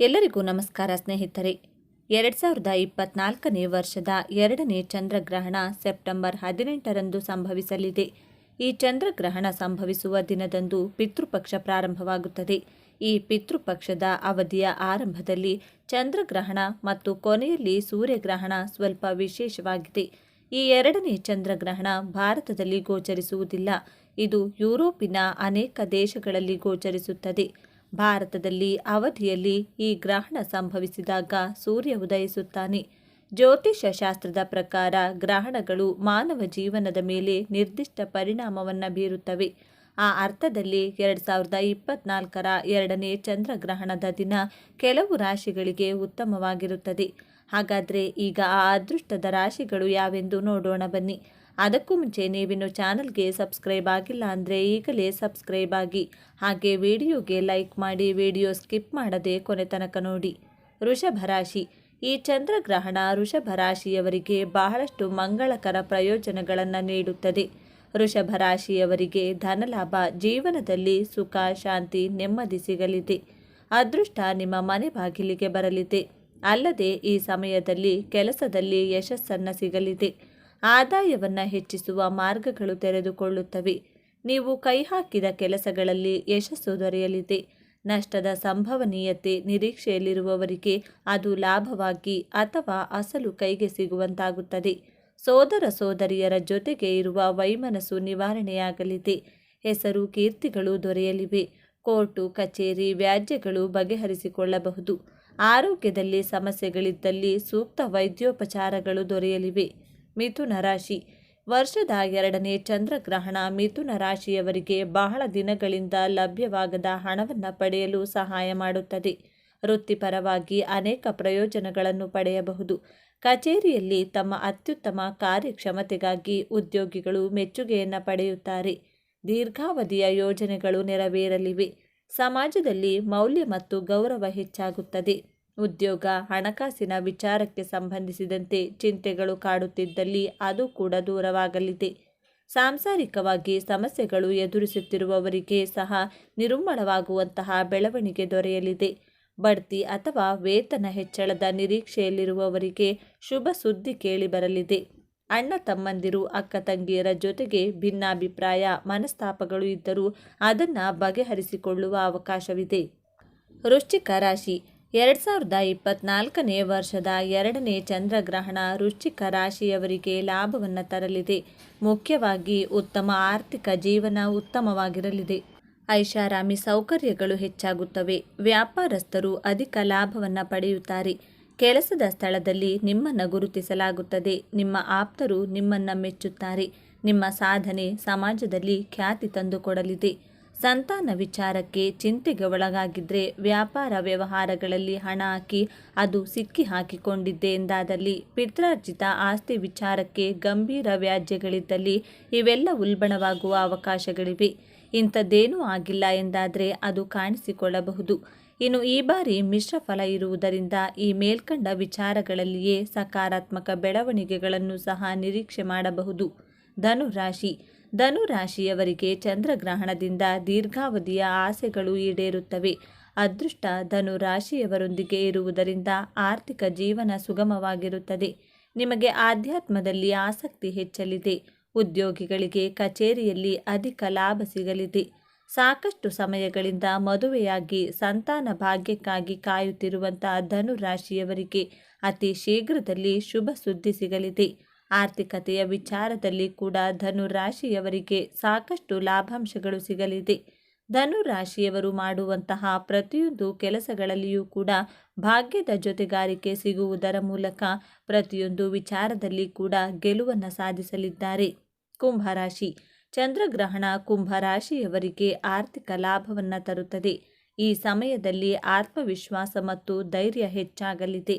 ಎಲ್ಲರಿಗೂ ನಮಸ್ಕಾರ ಸ್ನೇಹಿತರೆ. ಎರಡು ಸಾವಿರದ ಇಪ್ಪತ್ನಾಲ್ಕನೇ ವರ್ಷದ ಎರಡನೇ ಚಂದ್ರಗ್ರಹಣ ಸೆಪ್ಟೆಂಬರ್ ಹದಿನೆಂಟರಂದು ಸಂಭವಿಸಲಿದೆ. ಈ ಚಂದ್ರಗ್ರಹಣ ಸಂಭವಿಸುವ ದಿನದಂದು ಪಿತೃಪಕ್ಷ ಪ್ರಾರಂಭವಾಗುತ್ತದೆ. ಈ ಪಿತೃಪಕ್ಷದ ಅವಧಿಯ ಆರಂಭದಲ್ಲಿ ಚಂದ್ರಗ್ರಹಣ ಮತ್ತು ಕೊನೆಯಲ್ಲಿ ಸೂರ್ಯಗ್ರಹಣ ಸ್ವಲ್ಪ ವಿಶೇಷವಾಗಿದೆ. ಈ ಎರಡನೇ ಚಂದ್ರಗ್ರಹಣ ಭಾರತದಲ್ಲಿ ಗೋಚರಿಸುವುದಿಲ್ಲ. ಇದು ಯುರೋಪಿನ ಅನೇಕ ದೇಶಗಳಲ್ಲಿ ಗೋಚರಿಸುತ್ತದೆ. ಭಾರತದಲ್ಲಿ ಅವಧಿಯಲ್ಲಿ ಈ ಗ್ರಹಣ ಸಂಭವಿಸಿದಾಗ ಸೂರ್ಯ ಉದಯಿಸುತ್ತಾನೆ. ಜ್ಯೋತಿಷ್ಯ ಶಾಸ್ತ್ರದ ಪ್ರಕಾರ ಗ್ರಹಣಗಳು ಮಾನವ ಜೀವನದ ಮೇಲೆ ನಿರ್ದಿಷ್ಟ ಪರಿಣಾಮವನ್ನು ಬೀರುತ್ತವೆ. ಆ ಅರ್ಥದಲ್ಲಿ ಎರಡು ಸಾವಿರದ ಇಪ್ಪತ್ನಾಲ್ಕರ ಎರಡನೇ ಚಂದ್ರಗ್ರಹಣದ ದಿನ ಕೆಲವು ರಾಶಿಗಳಿಗೆ ಉತ್ತಮವಾಗಿರುತ್ತದೆ. ಹಾಗಾದರೆ ಈಗ ಆ ಅದೃಷ್ಟದ ರಾಶಿಗಳು ಯಾವೆಂದು ನೋಡೋಣ ಬನ್ನಿ. ಅದಕ್ಕೂ ಮುಂಚೆ ನೀವಿನ್ನು ಚಾನಲ್ಗೆ ಸಬ್ಸ್ಕ್ರೈಬ್ ಆಗಿಲ್ಲ ಅಂದರೆ ಈಗಲೇ ಸಬ್ಸ್ಕ್ರೈಬ್ ಆಗಿ. ಹಾಗೆ ವಿಡಿಯೋಗೆ ಲೈಕ್ ಮಾಡಿ ವಿಡಿಯೋ ಸ್ಕಿಪ್ ಮಾಡದೆ ಕೊನೆ ತನಕ ನೋಡಿ. ವೃಷಭ ರಾಶಿ. ಈ ಚಂದ್ರಗ್ರಹಣ ವೃಷಭ ರಾಶಿಯವರಿಗೆ ಬಹಳಷ್ಟು ಮಂಗಳಕರ ಪ್ರಯೋಜನಗಳನ್ನು ನೀಡುತ್ತದೆ. ವೃಷಭ ರಾಶಿಯವರಿಗೆ ಧನಲಾಭ, ಜೀವನದಲ್ಲಿ ಸುಖ, ಶಾಂತಿ, ನೆಮ್ಮದಿ ಸಿಗಲಿದೆ. ಅದೃಷ್ಟ ನಿಮ್ಮ ಮನೆ ಬಾಗಿಲಿಗೆ ಬರಲಿದೆ. ಅಲ್ಲದೆ ಈ ಸಮಯದಲ್ಲಿ ಕೆಲಸದಲ್ಲಿ ಯಶಸ್ಸನ್ನು ಸಿಗಲಿದೆ. ಆದಾಯವನ್ನು ಹೆಚ್ಚಿಸುವ ಮಾರ್ಗಗಳು ತೆರೆದುಕೊಳ್ಳುತ್ತವೆ. ನೀವು ಕೈ ಹಾಕಿದ ಕೆಲಸಗಳಲ್ಲಿ ಯಶಸ್ಸು ದೊರೆಯಲಿದೆ. ನಷ್ಟದ ಸಂಭವನೀಯತೆ ನಿರೀಕ್ಷೆಯಲ್ಲಿರುವವರಿಗೆ ಅದು ಲಾಭವಾಗಿ ಅಥವಾ ಅಸಲು ಕೈಗೆ ಸಿಗುವಂತಾಗುತ್ತದೆ. ಸೋದರ ಸೋದರಿಯರ ಜೊತೆಗೆ ಇರುವ ವೈಮನಸ್ಸು ನಿವಾರಣೆಯಾಗಲಿದೆ. ಹೆಸರು ಕೀರ್ತಿಗಳು ದೊರೆಯಲಿವೆ. ಕೋರ್ಟು, ಕಚೇರಿ, ವ್ಯಾಜ್ಯಗಳು ಬಗೆಹರಿಸಿಕೊಳ್ಳಬಹುದು. ಆರೋಗ್ಯದಲ್ಲಿ ಸಮಸ್ಯೆಗಳಿದ್ದಲ್ಲಿ ಸೂಕ್ತ ವೈದ್ಯೋಪಚಾರಗಳು ದೊರೆಯಲಿವೆ. ಮಿಥುನ ರಾಶಿ. ವರ್ಷದ ಎರಡನೇ ಚಂದ್ರಗ್ರಹಣ ಮಿಥುನ ರಾಶಿಯವರಿಗೆ ಬಹಳ ದಿನಗಳಿಂದ ಲಭ್ಯವಾಗದ ಹಣವನ್ನು ಪಡೆಯಲು ಸಹಾಯ ಮಾಡುತ್ತದೆ. ವೃತ್ತಿಪರವಾಗಿ ಅನೇಕ ಪ್ರಯೋಜನಗಳನ್ನು ಪಡೆಯಬಹುದು. ಕಚೇರಿಯಲ್ಲಿ ತಮ್ಮ ಅತ್ಯುತ್ತಮ ಕಾರ್ಯಕ್ಷಮತೆಗಾಗಿ ಉದ್ಯೋಗಿಗಳು ಮೆಚ್ಚುಗೆಯನ್ನು ಪಡೆಯುತ್ತಾರೆ. ದೀರ್ಘಾವಧಿಯ ಯೋಜನೆಗಳು ನೆರವೇರಲಿವೆ. ಸಮಾಜದಲ್ಲಿ ಮೌಲ್ಯ ಮತ್ತು ಗೌರವ ಹೆಚ್ಚಾಗುತ್ತದೆ. ಉದ್ಯೋಗ, ಹಣಕಾಸಿನ ವಿಚಾರಕ್ಕೆ ಸಂಬಂಧಿಸಿದಂತೆ ಚಿಂತೆಗಳು ಕಾಡುತ್ತಿದ್ದಲ್ಲಿ ಅದು ಕೂಡ ದೂರವಾಗಲಿದೆ. ಸಾಂಸಾರಿಕವಾಗಿ ಸಮಸ್ಯೆಗಳು ಎದುರಿಸುತ್ತಿರುವವರಿಗೆ ಸಹ ನಿರುಮ್ಮಳವಾಗುವಂತಹ ಬೆಳವಣಿಗೆ ದೊರೆಯಲಿದೆ. ಬಡ್ತಿ ಅಥವಾ ವೇತನ ಹೆಚ್ಚಳದ ನಿರೀಕ್ಷೆಯಲ್ಲಿರುವವರಿಗೆ ಶುಭ ಸುದ್ದಿ ಕೇಳಿಬರಲಿದೆ ಅಣ್ಣ ತಮ್ಮಂದಿರು, ಅಕ್ಕ ತಂಗಿಯರ ಜೊತೆಗೆ ಭಿನ್ನಾಭಿಪ್ರಾಯ, ಮನಸ್ತಾಪಗಳು ಇದ್ದರೂ ಅದನ್ನು ಬಗೆಹರಿಸಿಕೊಳ್ಳುವ ಅವಕಾಶವಿದೆ. ವೃಶ್ಚಿಕ ರಾಶಿ ಎರಡು ಸಾವಿರದ ಇಪ್ಪತ್ನಾಲ್ಕನೇ ವರ್ಷದ ಎರಡನೇ ಚಂದ್ರಗ್ರಹಣ ವೃಶ್ಚಿಕ ರಾಶಿಯವರಿಗೆ ಲಾಭವನ್ನು ತರಲಿದೆ. ಮುಖ್ಯವಾಗಿ ಉತ್ತಮ ಆರ್ಥಿಕ ಜೀವನ ಉತ್ತಮವಾಗಿರಲಿದೆ. ಐಷಾರಾಮಿ ಸೌಕರ್ಯಗಳು ಹೆಚ್ಚಾಗುತ್ತವೆ. ವ್ಯಾಪಾರಸ್ಥರು ಅಧಿಕ ಲಾಭವನ್ನು ಪಡೆಯುತ್ತಾರೆ. ಕೆಲಸದ ಸ್ಥಳದಲ್ಲಿ ನಿಮ್ಮನ್ನು ಗುರುತಿಸಲಾಗುತ್ತದೆ. ನಿಮ್ಮ ಆಪ್ತರು ನಿಮ್ಮನ್ನು ಮೆಚ್ಚುತ್ತಾರೆ. ನಿಮ್ಮ ಸಾಧನೆ ಸಮಾಜದಲ್ಲಿ ಖ್ಯಾತಿ ತಂದುಕೊಡಲಿದೆ. ಸಂತಾನ ವಿಚಾರಕ್ಕೆ ಚಿಂತೆಗೆ ಒಳಗಾಗಿದ್ದರೆ ವ್ಯಾಪಾರ ವ್ಯವಹಾರಗಳಲ್ಲಿ ಹಣ ಹಾಕಿ ಅದು ಸಿಕ್ಕಿ ಹಾಕಿಕೊಂಡಿದ್ದೆ ಎಂದಾದಲ್ಲಿ ಪಿತ್ರಾರ್ಜಿತ ಆಸ್ತಿ ವಿಚಾರಕ್ಕೆ ಗಂಭೀರ ವ್ಯಾಜ್ಯಗಳಿದ್ದಲ್ಲಿ ಇವೆಲ್ಲ ಉಲ್ಬಣವಾಗುವ ಅವಕಾಶಗಳಿವೆ. ಇಂಥದ್ದೇನೂ ಆಗಿಲ್ಲ ಎಂದಾದರೆ ಅದು ಕಾಣಿಸಿಕೊಳ್ಳಬಹುದು. ಇನ್ನು ಈ ಬಾರಿ ಮಿಶ್ರ ಫಲ ಇರುವುದರಿಂದ ಈ ಮೇಲ್ಕಂಡ ವಿಚಾರಗಳಲ್ಲಿಯೇ ಸಕಾರಾತ್ಮಕ ಬೆಳವಣಿಗೆಗಳನ್ನು ಸಹ ನಿರೀಕ್ಷೆ ಮಾಡಬಹುದು. ಧನುರಾಶಿ ಧನುರಾಶಿಯವರಿಗೆ ಚಂದ್ರಗ್ರಹಣದಿಂದ ದೀರ್ಘಾವಧಿಯ ಆಸೆಗಳು ಈಡೇರುತ್ತವೆ. ಅದೃಷ್ಟ ಧನುರಾಶಿಯವರೊಂದಿಗೆ ಇರುವುದರಿಂದ ಆರ್ಥಿಕ ಜೀವನ ಸುಗಮವಾಗಿರುತ್ತದೆ. ನಿಮಗೆ ಆಧ್ಯಾತ್ಮದಲ್ಲಿ ಆಸಕ್ತಿ ಹೆಚ್ಚಲಿದೆ. ಉದ್ಯೋಗಿಗಳಿಗೆ ಕಚೇರಿಯಲ್ಲಿ ಅಧಿಕ ಲಾಭ ಸಿಗಲಿದೆ. ಸಾಕಷ್ಟು ಸಮಯಗಳಿಂದ ಮದುವೆಯಾಗಿ ಸಂತಾನ ಭಾಗ್ಯಕ್ಕಾಗಿ ಕಾಯುತ್ತಿರುವಂತಹ ಧನುರಾಶಿಯವರಿಗೆ ಅತಿ ಶೀಘ್ರದಲ್ಲಿ ಶುಭ ಸುದ್ದಿ ಸಿಗಲಿದೆ. ಆರ್ಥಿಕತೆಯ ವಿಚಾರದಲ್ಲಿ ಕೂಡ ಧನುರಾಶಿಯವರಿಗೆ ಸಾಕಷ್ಟು ಲಾಭಾಂಶಗಳು ಸಿಗಲಿದೆ. ಧನುರಾಶಿಯವರು ಮಾಡುವಂತಹ ಪ್ರತಿಯೊಂದು ಕೆಲಸಗಳಲ್ಲಿಯೂ ಕೂಡ ಭಾಗ್ಯದ ಜೊತೆಗಾರಿಕೆ ಸಿಗುವುದರ ಮೂಲಕ ಪ್ರತಿಯೊಂದು ವಿಚಾರದಲ್ಲಿ ಕೂಡ ಗೆಲುವನ್ನು ಸಾಧಿಸಲಿದ್ದಾರೆ. ಕುಂಭರಾಶಿ ಚಂದ್ರಗ್ರಹಣ ಕುಂಭರಾಶಿಯವರಿಗೆ ಆರ್ಥಿಕ ಲಾಭವನ್ನು ತರುತ್ತದೆ. ಈ ಸಮಯದಲ್ಲಿ ಆತ್ಮವಿಶ್ವಾಸ ಮತ್ತು ಧೈರ್ಯ ಹೆಚ್ಚಾಗಲಿದೆ.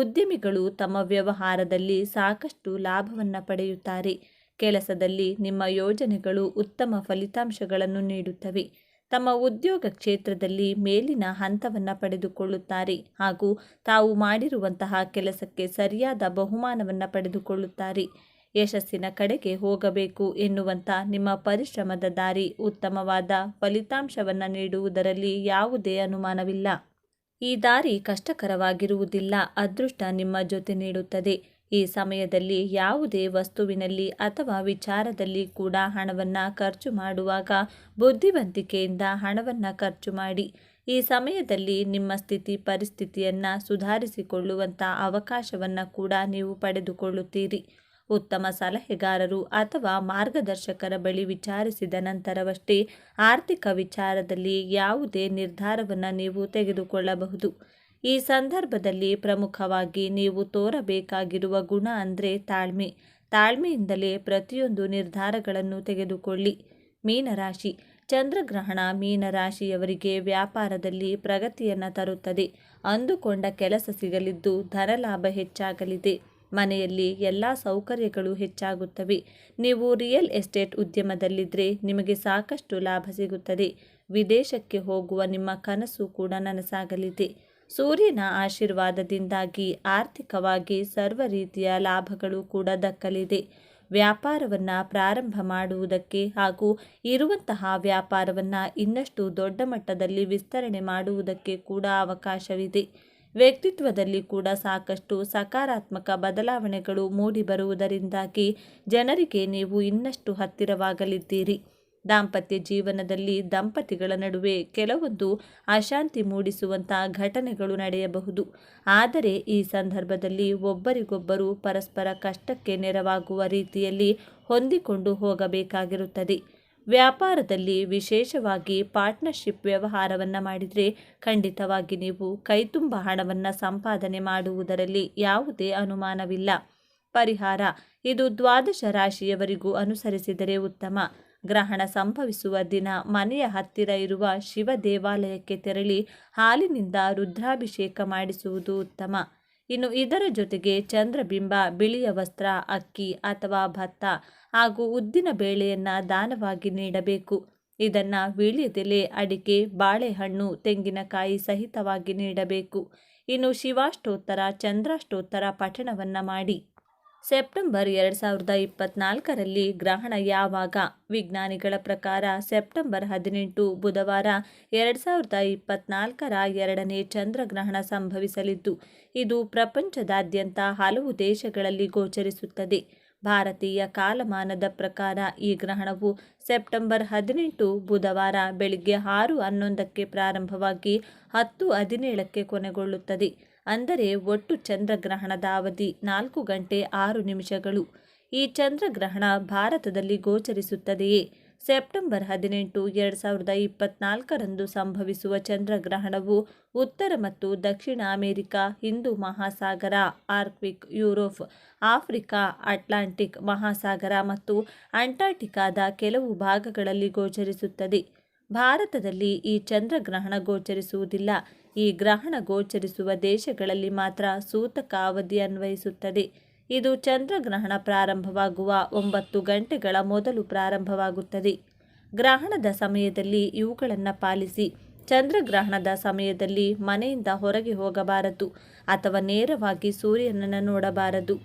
ಉದ್ಯಮಿಗಳು ತಮ್ಮ ವ್ಯವಹಾರದಲ್ಲಿ ಸಾಕಷ್ಟು ಲಾಭವನ್ನು ಪಡೆಯುತ್ತಾರೆ. ಕೆಲಸದಲ್ಲಿ ನಿಮ್ಮ ಯೋಜನೆಗಳು ಉತ್ತಮ ಫಲಿತಾಂಶಗಳನ್ನು ನೀಡುತ್ತವೆ. ತಮ್ಮ ಉದ್ಯೋಗ ಕ್ಷೇತ್ರದಲ್ಲಿ ಮೇಲಿನ ಹಂತವನ್ನು ಪಡೆದುಕೊಳ್ಳುತ್ತಾರೆ ಹಾಗೂ ತಾವು ಮಾಡಿರುವಂತಹ ಕೆಲಸಕ್ಕೆ ಸರಿಯಾದ ಬಹುಮಾನವನ್ನು ಪಡೆದುಕೊಳ್ಳುತ್ತಾರೆ. ಯಶಸ್ಸಿನ ಕಡೆಗೆ ಹೋಗಬೇಕು ಎನ್ನುವಂಥ ನಿಮ್ಮ ಪರಿಶ್ರಮದ ದಾರಿ ಉತ್ತಮವಾದ ಫಲಿತಾಂಶವನ್ನು ನೀಡುವುದರಲ್ಲಿ ಯಾವುದೇ ಅನುಮಾನವಿಲ್ಲ. ಈ ದಾರಿ ಕಷ್ಟಕರವಾಗಿರುವುದಿಲ್ಲ, ಅದೃಷ್ಟ ನಿಮ್ಮ ಜೊತೆ ನೀಡುತ್ತದೆ. ಈ ಸಮಯದಲ್ಲಿ ಯಾವುದೇ ವಸ್ತುವಿನಲ್ಲಿ ಅಥವಾ ವಿಚಾರದಲ್ಲಿ ಕೂಡ ಹಣವನ್ನು ಖರ್ಚು ಮಾಡುವಾಗ ಬುದ್ಧಿವಂತಿಕೆಯಿಂದ ಹಣವನ್ನು ಖರ್ಚು ಮಾಡಿ. ಈ ಸಮಯದಲ್ಲಿ ನಿಮ್ಮ ಸ್ಥಿತಿ ಪರಿಸ್ಥಿತಿಯನ್ನು ಸುಧಾರಿಸಿಕೊಳ್ಳುವಂಥ ಅವಕಾಶವನ್ನು ಕೂಡ ನೀವು ಪಡೆದುಕೊಳ್ಳುತ್ತೀರಿ. ಉತ್ತಮ ಸಲಹೆಗಾರರು ಅಥವಾ ಮಾರ್ಗದರ್ಶಕರ ಬಳಿ ವಿಚಾರಿಸಿದ ನಂತರವಷ್ಟೇ ಆರ್ಥಿಕ ವಿಚಾರದಲ್ಲಿ ಯಾವುದೇ ನಿರ್ಧಾರವನ್ನು ನೀವು ತೆಗೆದುಕೊಳ್ಳಬಹುದು. ಈ ಸಂದರ್ಭದಲ್ಲಿ ಪ್ರಮುಖವಾಗಿ ನೀವು ತೋರಬೇಕಾಗಿರುವ ಗುಣ ಅಂದರೆ ತಾಳ್ಮೆ. ತಾಳ್ಮೆಯಿಂದಲೇ ಪ್ರತಿಯೊಂದು ನಿರ್ಧಾರಗಳನ್ನು ತೆಗೆದುಕೊಳ್ಳಿ. ಮೀನರಾಶಿ. ಚಂದ್ರಗ್ರಹಣ ಮೀನರಾಶಿಯವರಿಗೆ ವ್ಯಾಪಾರದಲ್ಲಿ ಪ್ರಗತಿಯನ್ನು ತರುತ್ತದೆ. ಅಂದುಕೊಂಡ ಕೆಲಸ ಸಿಗಲಿದ್ದು ಧನಲಾಭ ಹೆಚ್ಚಾಗಲಿದೆ. ಮನೆಯಲ್ಲಿ ಎಲ್ಲ ಸೌಕರ್ಯಗಳು ಹೆಚ್ಚಾಗುತ್ತವೆ. ನೀವು ರಿಯಲ್ ಎಸ್ಟೇಟ್ ಉದ್ಯಮದಲ್ಲಿದ್ದರೆ ನಿಮಗೆ ಸಾಕಷ್ಟು ಲಾಭ ಸಿಗುತ್ತದೆ. ವಿದೇಶಕ್ಕೆ ಹೋಗುವ ನಿಮ್ಮ ಕನಸು ಕೂಡ ನನಸಾಗಲಿದೆ. ಸೂರ್ಯನ ಆಶೀರ್ವಾದದಿಂದಾಗಿ ಆರ್ಥಿಕವಾಗಿ ಸರ್ವ ರೀತಿಯ ಲಾಭಗಳು ಕೂಡ ದಕ್ಕಲಿದೆ. ವ್ಯಾಪಾರವನ್ನು ಪ್ರಾರಂಭ ಮಾಡುವುದಕ್ಕೆ ಹಾಗೂ ಇರುವಂತಹ ವ್ಯಾಪಾರವನ್ನು ಇನ್ನಷ್ಟು ದೊಡ್ಡ ಮಟ್ಟದಲ್ಲಿ ವಿಸ್ತರಣೆ ಮಾಡುವುದಕ್ಕೆ ಕೂಡ ಅವಕಾಶವಿದೆ. ವ್ಯಕ್ತಿತ್ವದಲ್ಲಿ ಕೂಡ ಸಾಕಷ್ಟು ಸಕಾರಾತ್ಮಕ ಬದಲಾವಣೆಗಳು ಮೂಡಿಬರುವುದರಿಂದಾಗಿ ಜನರಿಗೆ ನೀವು ಇನ್ನಷ್ಟು ಹತ್ತಿರವಾಗಲಿದ್ದೀರಿ. ದಾಂಪತ್ಯ ಜೀವನದಲ್ಲಿ ದಂಪತಿಗಳ ನಡುವೆ ಕೆಲವೊಂದು ಅಶಾಂತಿ ಮೂಡಿಸುವಂಥ ಘಟನೆಗಳು ನಡೆಯಬಹುದು. ಆದರೆ ಈ ಸಂದರ್ಭದಲ್ಲಿ ಒಬ್ಬರಿಗೊಬ್ಬರು ಪರಸ್ಪರ ಕಷ್ಟಕ್ಕೆ ನೆರವಾಗುವ ರೀತಿಯಲ್ಲಿ ಹೊಂದಿಕೊಂಡು ಹೋಗಬೇಕಾಗಿರುತ್ತದೆ. ವ್ಯಾಪಾರದಲ್ಲಿ ವಿಶೇಷವಾಗಿ ಪಾರ್ಟ್ನರ್ಶಿಪ್ ವ್ಯವಹಾರವನ್ನು ಮಾಡಿದರೆ ಖಂಡಿತವಾಗಿ ನೀವು ಕೈತುಂಬ ಹಣವನ್ನು ಸಂಪಾದನೆ ಮಾಡುವುದರಲ್ಲಿ ಯಾವುದೇ ಅನುಮಾನವಿಲ್ಲ. ಪರಿಹಾರ, ಇದು ದ್ವಾದಶ ರಾಶಿಯವರಿಗೂ ಅನುಸರಿಸಿದರೆ ಉತ್ತಮ. ಗ್ರಹಣ ಸಂಭವಿಸುವ ದಿನ ಮನೆಯ ಹತ್ತಿರ ಇರುವ ಶಿವ ದೇವಾಲಯಕ್ಕೆ ತೆರಳಿ ಹಾಲಿನಿಂದ ರುದ್ರಾಭಿಷೇಕ ಮಾಡಿಸುವುದು ಉತ್ತಮ. ಇನ್ನು ಇದರ ಜೊತೆಗೆ ಚಂದ್ರಬಿಂಬ ಬಿಳಿಯ ವಸ್ತ್ರ, ಅಕ್ಕಿ ಅಥವಾ ಭತ್ತ ಹಾಗೂ ಉದ್ದಿನ ಬೇಳೆಯನ್ನು ದಾನವಾಗಿ ನೀಡಬೇಕು. ಇದನ್ನು ವೀಳ್ಯದೆಲೆ ಅಡಿಕೆ, ಬಾಳೆಹಣ್ಣು, ತೆಂಗಿನಕಾಯಿ ಸಹಿತವಾಗಿ ನೀಡಬೇಕು. ಇನ್ನು ಶಿವಾಷ್ಟೋತ್ತರ, ಚಂದ್ರಾಷ್ಟೋತ್ತರ ಪಠಣವನ್ನು ಮಾಡಿ. ಸೆಪ್ಟೆಂಬರ್ ಎರಡು ಸಾವಿರದ ಇಪ್ಪತ್ನಾಲ್ಕರಲ್ಲಿ ಗ್ರಹಣ ಯಾವಾಗ? ವಿಜ್ಞಾನಿಗಳ ಪ್ರಕಾರ ಸೆಪ್ಟೆಂಬರ್ ಹದಿನೆಂಟು ಬುಧವಾರ ಎರಡು ಸಾವಿರದ ಇಪ್ಪತ್ನಾಲ್ಕರ ಎರಡನೇ ಚಂದ್ರಗ್ರಹಣ ಸಂಭವಿಸಲಿದ್ದು, ಇದು ಪ್ರಪಂಚದಾದ್ಯಂತ ಹಲವು ದೇಶಗಳಲ್ಲಿ ಗೋಚರಿಸುತ್ತದೆ. ಭಾರತೀಯ ಕಾಲಮಾನದ ಪ್ರಕಾರ ಈ ಗ್ರಹಣವು ಸೆಪ್ಟೆಂಬರ್ ಹದಿನೆಂಟು ಬುಧವಾರ ಬೆಳಿಗ್ಗೆ ಆರು ಹನ್ನೊಂದಕ್ಕೆ ಪ್ರಾರಂಭವಾಗಿ ಹತ್ತು ಹದಿನೇಳಕ್ಕೆ ಕೊನೆಗೊಳ್ಳುತ್ತದೆ. ಅಂದರೆ ಒಟ್ಟು ಚಂದ್ರಗ್ರಹಣದ ಅವಧಿ ನಾಲ್ಕು ಗಂಟೆ ಆರು ನಿಮಿಷಗಳು. ಈ ಚಂದ್ರಗ್ರಹಣ ಭಾರತದಲ್ಲಿ ಗೋಚರಿಸುತ್ತದೆಯೇ? ಸೆಪ್ಟೆಂಬರ್ ಹದಿನೆಂಟು, ಎರಡು ಸಾವಿರದ ಇಪ್ಪತ್ನಾಲ್ಕರಂದು ಸಂಭವಿಸುವ ಚಂದ್ರಗ್ರಹಣವು ಉತ್ತರ ಮತ್ತು ದಕ್ಷಿಣ ಅಮೆರಿಕ, ಹಿಂದೂ ಮಹಾಸಾಗರ ಆರ್ಕ್ವಿಕ್ ಯುರೋಪ್, ಆಫ್ರಿಕಾ, ಅಟ್ಲಾಂಟಿಕ್ ಮಹಾಸಾಗರ ಮತ್ತು ಅಂಟಾರ್ಟಿಕಾದ ಕೆಲವು ಭಾಗಗಳಲ್ಲಿ ಗೋಚರಿಸುತ್ತದೆ. ಭಾರತದಲ್ಲಿ ಈ ಚಂದ್ರಗ್ರಹಣ ಗೋಚರಿಸುವುದಿಲ್ಲ. ಈ ಗ್ರಹಣ ಗೋಚರಿಸುವ ದೇಶಗಳಲ್ಲಿ ಮಾತ್ರ ಸೂತಕ ಅವಧಿ ಅನ್ವಯಿಸುತ್ತದೆ. ಇದು ಚಂದ್ರಗ್ರಹಣ ಪ್ರಾರಂಭವಾಗುವ ಒಂಬತ್ತು ಗಂಟೆಗಳ ಮೊದಲು ಪ್ರಾರಂಭವಾಗುತ್ತದೆ. ಗ್ರಹಣದ ಸಮಯದಲ್ಲಿ ಇವುಗಳನ್ನು ಪಾಲಿಸಿ, ಚಂದ್ರಗ್ರಹಣದ ಸಮಯದಲ್ಲಿ ಮನೆಯಿಂದ ಹೊರಗೆ ಹೋಗಬಾರದು ಅಥವಾ ನೇರವಾಗಿ ಸೂರ್ಯನನ್ನು ನೋಡಬಾರದು.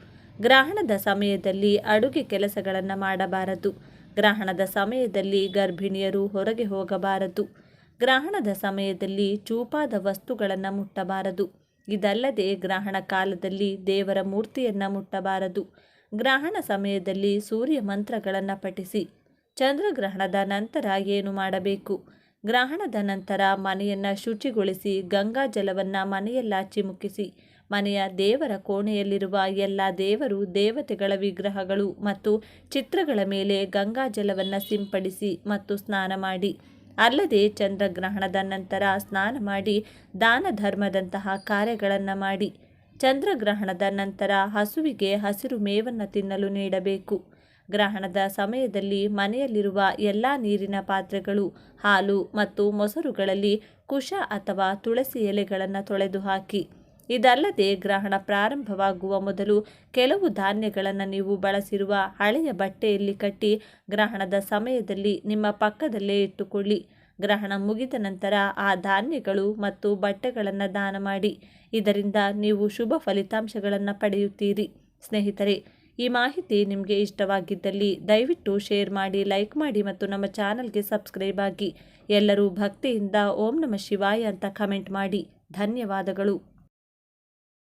ಗ್ರಹಣದ ಸಮಯದಲ್ಲಿ ಅಡುಗೆ ಕೆಲಸಗಳನ್ನು ಮಾಡಬಾರದು. ಗ್ರಹಣದ ಸಮಯದಲ್ಲಿ ಗರ್ಭಿಣಿಯರು ಹೊರಗೆ ಹೋಗಬಾರದು. ಗ್ರಹಣದ ಸಮಯದಲ್ಲಿ ಚೂಪಾದ ವಸ್ತುಗಳನ್ನು ಮುಟ್ಟಬಾರದು. ಇದಲ್ಲದೆ ಗ್ರಹಣ ಕಾಲದಲ್ಲಿ ದೇವರ ಮೂರ್ತಿಯನ್ನು ಮುಟ್ಟಬಾರದು. ಗ್ರಹಣ ಸಮಯದಲ್ಲಿ ಸೂರ್ಯ ಮಂತ್ರಗಳನ್ನು ಪಠಿಸಿ. ಚಂದ್ರಗ್ರಹಣದ ನಂತರ ಏನು ಮಾಡಬೇಕು? ಗ್ರಹಣದ ನಂತರ ಮನೆಯನ್ನು ಶುಚಿಗೊಳಿಸಿ, ಗಂಗಾ ಜಲವನ್ನು ಮನೆಯಲ್ಲ ಚಿಮುಕಿಸಿ ಮನೆಯ ದೇವರ ಕೋಣೆಯಲ್ಲಿರುವ ಎಲ್ಲ ದೇವರು ದೇವತೆಗಳ ವಿಗ್ರಹಗಳು ಮತ್ತು ಚಿತ್ರಗಳ ಮೇಲೆ ಗಂಗಾ ಜಲವನ್ನು ಸಿಂಪಡಿಸಿ ಮತ್ತು ಸ್ನಾನ ಮಾಡಿ. ಅಲ್ಲದೆ ಚಂದ್ರಗ್ರಹಣದ ನಂತರ ಸ್ನಾನ ಮಾಡಿ, ದಾನ ಧರ್ಮದಂತಹ ಕಾರ್ಯಗಳನ್ನು ಮಾಡಿ. ಚಂದ್ರಗ್ರಹಣದ ನಂತರ ಹಸುವಿಗೆ ಹಸಿರು ಮೇವನ್ನು ತಿನ್ನಲು ನೀಡಬೇಕು. ಗ್ರಹಣದ ಸಮಯದಲ್ಲಿ ಮನೆಯಲ್ಲಿರುವ ಎಲ್ಲ ನೀರಿನ ಪಾತ್ರೆಗಳು, ಹಾಲು ಮತ್ತು ಮೊಸರುಗಳಲ್ಲಿ ಕುಶ ಅಥವಾ ತುಳಸಿ ಎಲೆಗಳನ್ನು ತೊಳೆದು ಹಾಕಿ. ಇದಲ್ಲದೆ ಗ್ರಹಣ ಪ್ರಾರಂಭವಾಗುವ ಮೊದಲು ಕೆಲವು ಧಾನ್ಯಗಳನ್ನು ನೀವು ಬಳಸಿರುವ ಹಳೆಯ ಬಟ್ಟೆಯಲ್ಲಿ ಕಟ್ಟಿ ಗ್ರಹಣದ ಸಮಯದಲ್ಲಿ ನಿಮ್ಮ ಪಕ್ಕದಲ್ಲೇ ಇಟ್ಟುಕೊಳ್ಳಿ. ಗ್ರಹಣ ಮುಗಿದ ನಂತರ ಆ ಧಾನ್ಯಗಳು ಮತ್ತು ಬಟ್ಟೆಗಳನ್ನು ದಾನ ಮಾಡಿ. ಇದರಿಂದ ನೀವು ಶುಭ ಫಲಿತಾಂಶಗಳನ್ನು ಪಡೆಯುತ್ತೀರಿ. ಸ್ನೇಹಿತರೆ, ಈ ಮಾಹಿತಿ ನಿಮಗೆ ಇಷ್ಟವಾಗಿದ್ದಲ್ಲಿ ದಯವಿಟ್ಟು ಶೇರ್ ಮಾಡಿ, ಲೈಕ್ ಮಾಡಿ ಮತ್ತು ನಮ್ಮ ಚಾನಲ್ಗೆ ಸಬ್ಸ್ಕ್ರೈಬ್ ಆಗಿ. ಎಲ್ಲರೂ ಭಕ್ತಿಯಿಂದ ಓಂ ನಮ ಶಿವಾಯ ಅಂತ ಕಮೆಂಟ್ ಮಾಡಿ. ಧನ್ಯವಾದಗಳು.